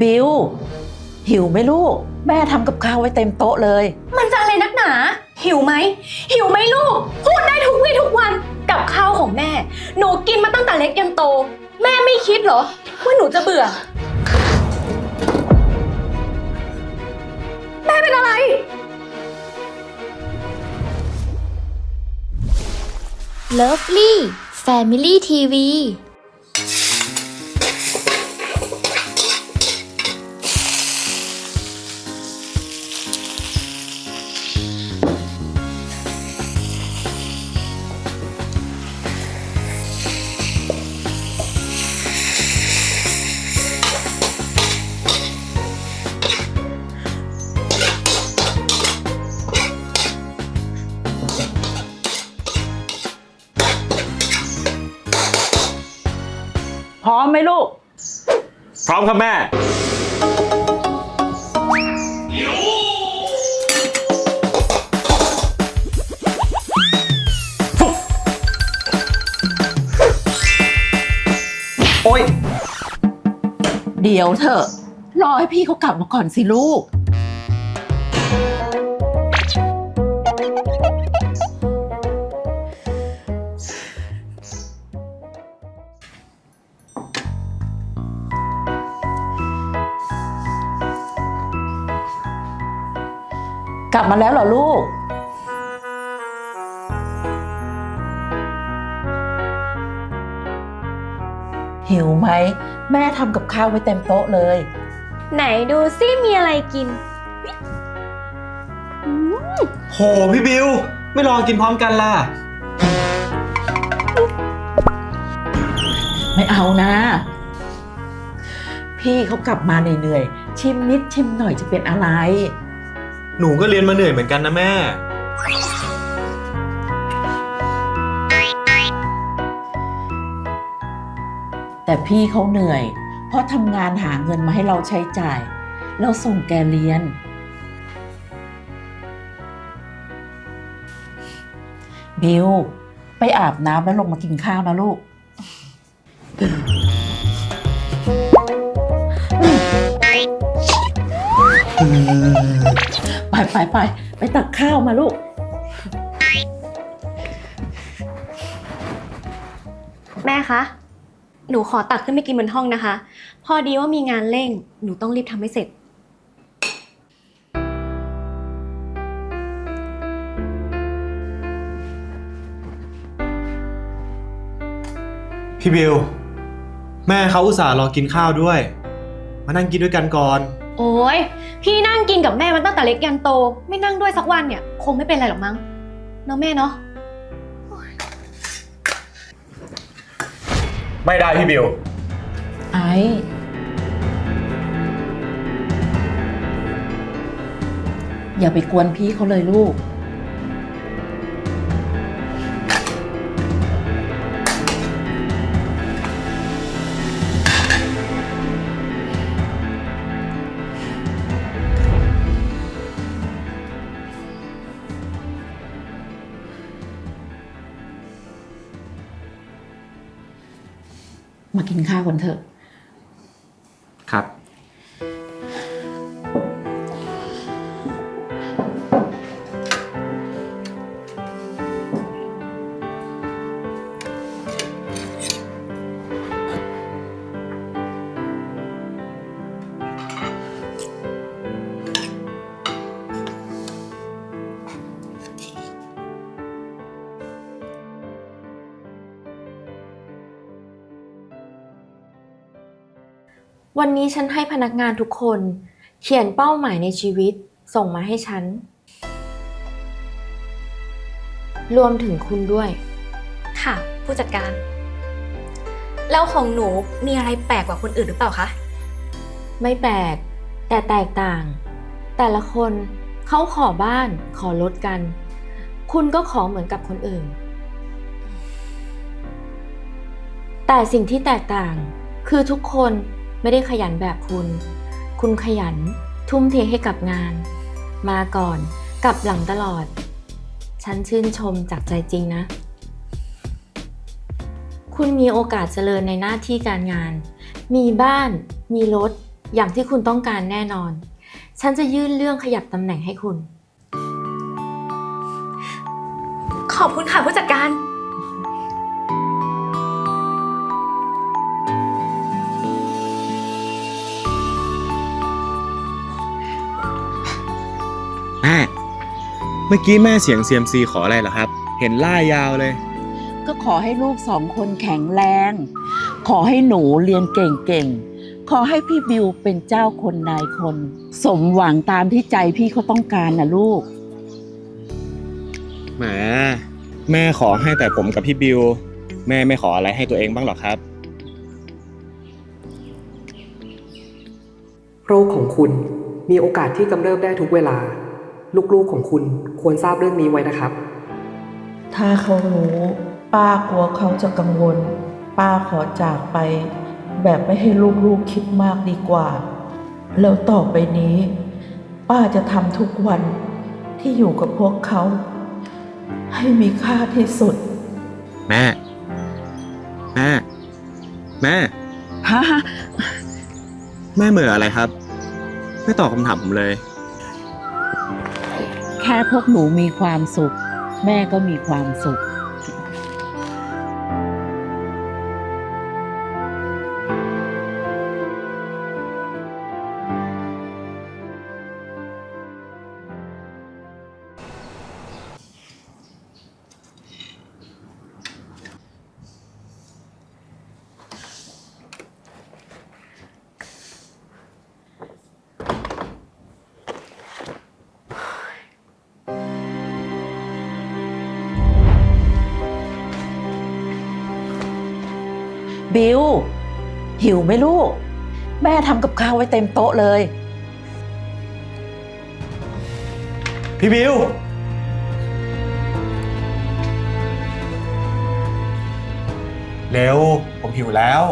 บิวหิวไหมลูก แม่ทำกับข้าวไว้เต็มโต๊ะเลย มันจะอะไรนักหนา หิวไหม หิวไหมลูก พูดได้ทุกวี่ทุกวันกับข้าวของแม่ หนูกินมาตั้งแต่เล็กยันโต แม่ไม่คิดเหรอ ว่าหนูจะเบื่อ แม่เป็นอะไร Lovely Family TV ครับแม่ โอ๊ย เดี๋ยวเถอะ รอให้พี่เขากลับมาก่อนสิลูก กลับมาแล้วเหรอลูก หิวไหม แม่ทำกับข้าวไว้เต็มโต๊ะเลย ไหนดูซิมีอะไรกิน โหพี่บิว ไม่รอกินพร้อมกันล่ะ ไม่เอานะ พี่เขากลับมาเหนื่อยๆชิมนิดชิมหน่อยจะเป็นอะไร หนูก็เรียนมาเหนื่อยเหมือนกันนะแม่ แต่พี่เขาเหนื่อย เพราะทำงานหาเงินมาให้เราใช้จ่าย เราส่งแกเรียน บิว ไปอาบน้ำแล้วลงมากินข้าวนะลูก ไปไปไปไปตักข้าวมาลูก แม่คะ หนูขอตักขึ้นไปกินบนห้องนะคะ พอดีว่ามีงานเร่ง หนูต้องรีบทำให้เสร็จ พี่บิว แม่เขาอุตส่าห์รอกินข้าวด้วย มานั่งกินด้วยกันก่อน โอ้ยพี่นั่งกินกับแม่มาตั้งแต่เล็กยันโต ไม่นั่งด้วยสักวันเนี่ย คงไม่เป็นไรหรอกมั้งเนาะแม่เนาะไม่ได้พี่บิว ไอ้อย่าไปกวนพี่เขาเลยลูก กินข้าวกันเถอะ วันนี้ฉันให้พนักงานทุกคน เขียนเป้าหมายในชีวิตส่งมาให้ฉัน รวมถึงคุณด้วย ค่ะ ผู้จัดการ แล้วของหนูมีอะไรแปลกกว่าคนอื่นหรือเปล่าคะ ไม่แปลก แต่แตกต่าง แต่ละคนเขาขอบ้านขอรถกัน คุณก็ขอเหมือนกับคนอื่น แต่สิ่งที่แตกต่างคือทุกคน ไม่ได้ขยันแบบคุณ คุณขยัน ทุ่มเทให้กับงาน มาก่อนกลับหลังตลอด ฉันชื่นชมจากใจจริงนะ คุณมีโอกาสเจริญในหน้าที่การงาน มีบ้าน มีรถ อย่างที่คุณต้องการแน่นอน ฉันจะยื่นเรื่องขยับตำแหน่งให้คุณ ขอบคุณค่ะผู้จัดการ มื่อกี้แม่เสียงเซียมซีขออะไรเหรอครับ เห็นล่ายยาวเลย ก็ขอให้ลูกสองคนแข็งแรง ขอให้หนูเรียนเก่งๆ ขอให้พี่บิวเป็นเจ้าคนนายคน สมหวังตามที่ใจพี่เขาต้องการนะลูก แหม แม่ขอให้แต่ผมกับพี่บิว แม่ไม่ขออะไรให้ตัวเองบ้างหรอครับ โรคของคุณมีโอกาสที่กำเริบได้ทุกเวลา ลูกๆของคุณควรทราบเรื่องนี้ไว้นะครับ ถ้าเขารู้ ป้ากลัวเขาจะกังวล ป้าขอจากไป แบบไม่ให้ลูกๆคิดมากดีกว่า แล้วต่อไปนี้ ป้าจะทำทุกวันที่อยู่กับพวกเขา ให้มีค่าที่สุด แม่ แม่ แม่ ฮะ แม่เหม่ออะไรครับ ไม่ตอบคำถามผมเลย แค่พวกหนูมีความสุข แม่ก็มีความสุข หิวไหมลูก แม่ทำกับข้าวไว้เต็มโต๊ะเลย พี่บิว เร็ว ผมหิวแล้ว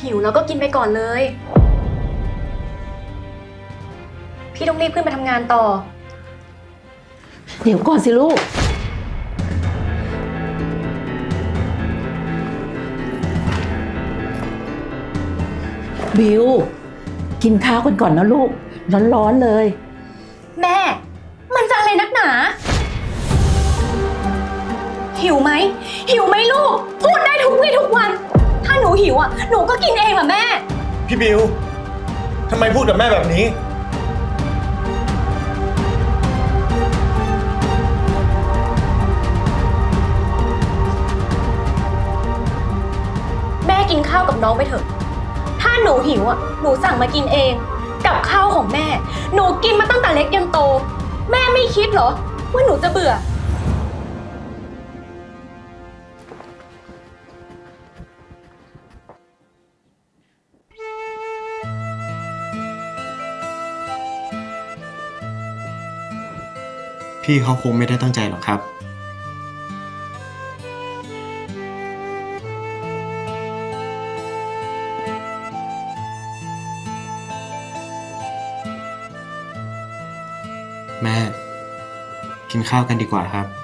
หิวแล้วก็กินไปก่อนเลย พี่ต้องรีบขึ้นไปทำงานต่อ เดี๋ยวก่อนสิลูก บิว กินข้าวกันก่อนนะลูก ร้อนๆเลย แม่ มันจะอะไรนักหนา หิวไหม หิวไหมลูก พูดได้ทุกวี่ทุกวัน ถ้าหนูหิวอะ หนูก็กินเองล่ะแม่ พี่บิวทำไมพูดกับแม่แบบนี้ แม่กินข้าวกับน้องไปเถอะถ้า หนูหิวอะ หนูสั่งมากินเอง กับข้าวของแม่ หนูกินมาตั้งแต่เล็กยันโต แม่ไม่คิดเหรอ ว่าหนูจะเบื่อ พี่เขาคงไม่ได้ตั้งใจหรอกครับ ข้าวกันดีกว่าครับ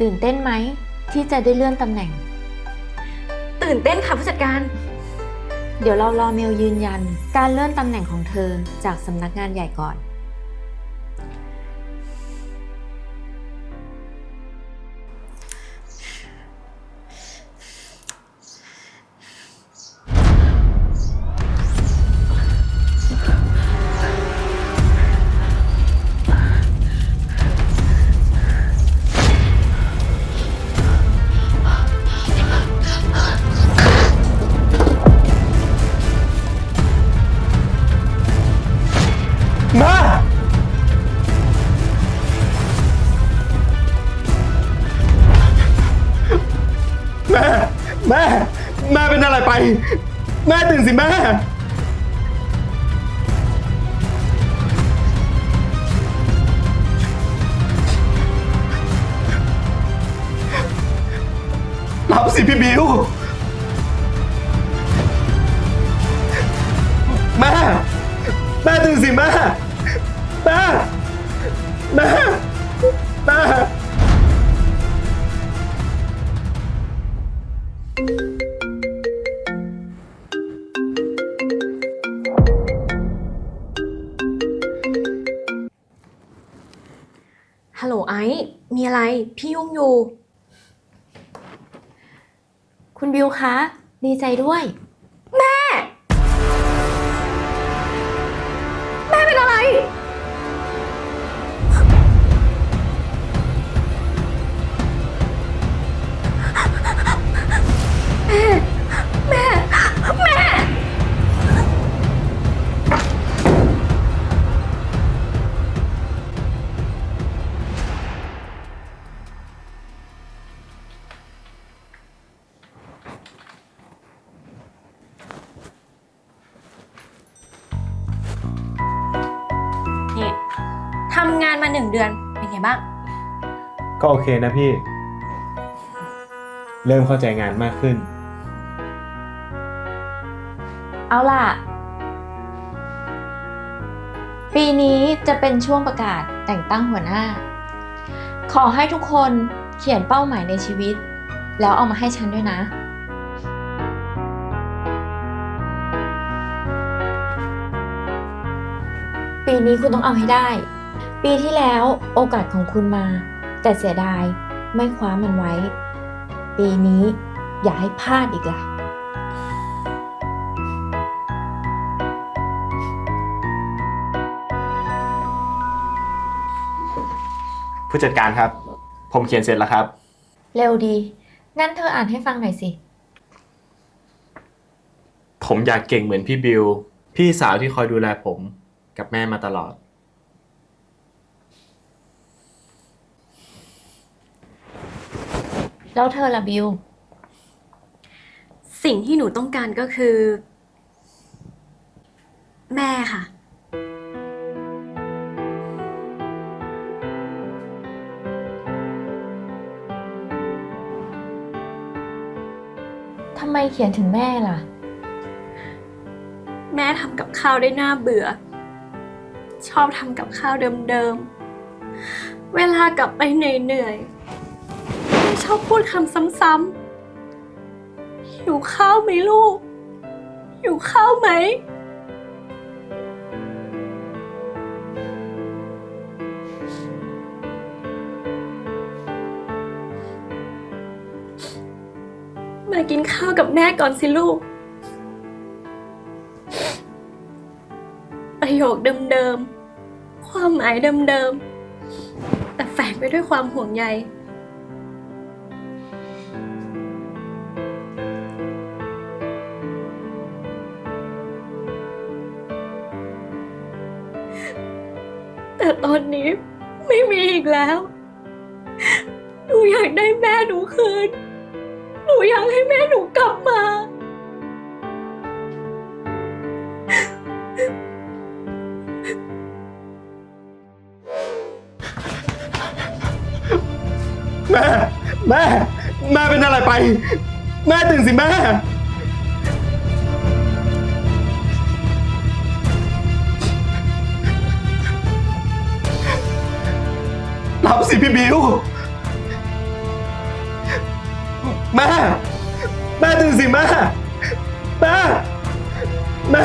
ตื่นเต้นไหมที่จะได้เลื่อนตำแหน่ง ตื่นเต้นค่ะผู้จัดการ เดี๋ยวเรารอเมลยืนยัน การเลื่อนตำแหน่งของเธอจากสำนักงานใหญ่ก่อน แม่ตื่นสิแม่ รับสิพี่บิว แม่ แม่ตื่นสิแม่แม่ พี่ยุ่งอยู่ คุณบิวคะ ดีใจด้วยานมาหนึ่งเดือนเป็นไงบ้าง ก็โอเคนะพี่ เริ่มเข้าใจงานมากขึ้น เอาล่ะ ปีนี้จะเป็นช่วงประกาศแต่งตั้งหัวหน้า ขอให้ทุกคนเขียนเป้าหมายในชีวิต แล้วเอามาให้ฉันด้วยนะ ปีนี้คุณต้องเอาให้ได้ ปีที่แล้วโอกาสของคุณมา แต่เสียดายไม่คว้ามันไว้ ปีนี้อย่าให้พลาดอีกล่ะ ผู้จัดการครับ ผมเขียนเสร็จแล้วครับ เร็วดี งั้นเธออ่านให้ฟังหน่อยสิ ผมอยากเก่งเหมือนพี่บิว พี่สาวที่คอยดูแลผมกับแม่มาตลอด แล้วเธอล่ะบิว สิ่งที่หนูต้องการก็คือ แม่ค่ะ ทำไมเขียนถึงแม่ล่ะ แม่ทำกับข้าวได้น่าเบื่อ ชอบทำกับข้าวเดิมๆ เวลากลับไปเหนื่อยๆแม่ ชอบพูดคำซ้ำๆหิวข้าวไหมลูก หิวข้าวไหม มากินข้าวกับแม่ก่อนสิลูก ประโยคเดิมๆ ความหมายเดิมๆ แต่แฝงไปด้วยความห่วงใย แต่ตอนนี้ไม่มีอีกแล้ว หนูอยากได้แม่หนูคืน หนูอยากให้แม่หนูกลับมา แม่ แม่ แม่เป็นอะไรไป แม่ตื่นสิแม่ สิ พี่บิว แม่ แม่ตื่นสิแม่ แม่ แม่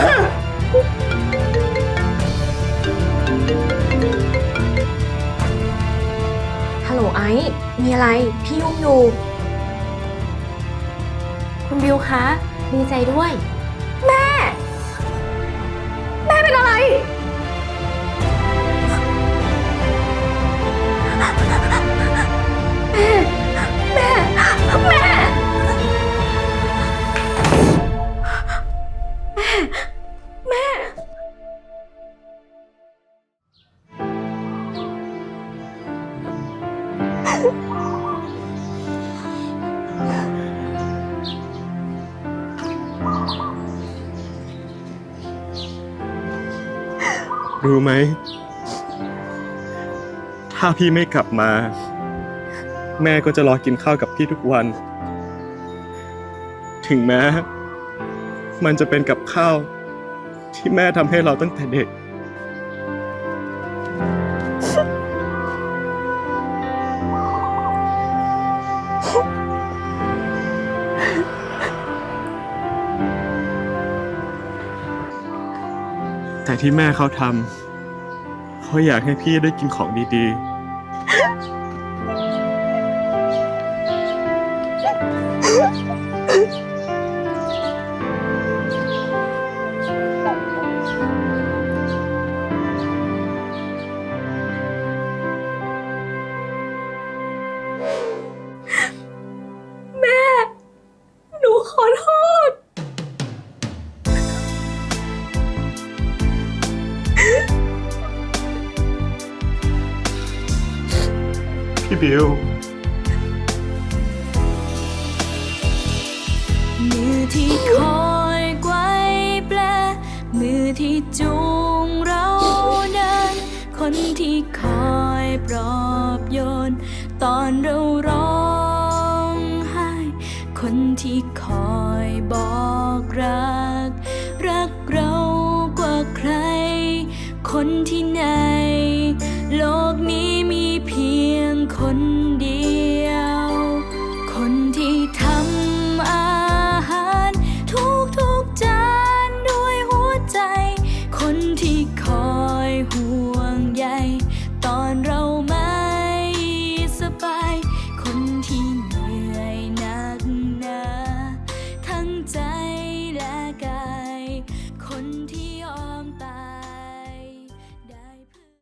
ฮัลโหลไอซ์มีอะไร พี่ยุ่งอยู่ คุณบิวคะ ดีใจด้วย แม่ แม่เป็นอะไร รู้ไหม ถ้าพี่ไม่กลับมา แม่ก็จะรอกินข้าวกับพี่ทุกวัน ถึงแม้ มันจะเป็นกับข้าว ที่แม่ทำให้เราตั้งแต่เด็ก แต่ที่แม่เขาทำเขาอยากให้พี่ได้กินของดีๆ พี่บิวมือที่คอยไกวแปล มือที่จูงเราเดิน คนที่คอยปลอบโยน ตอนเราร้องไห้ คนที่คอยบอกรัก รักเรากว่าใคร คนที่ใน โลกนี้มีเพียง คน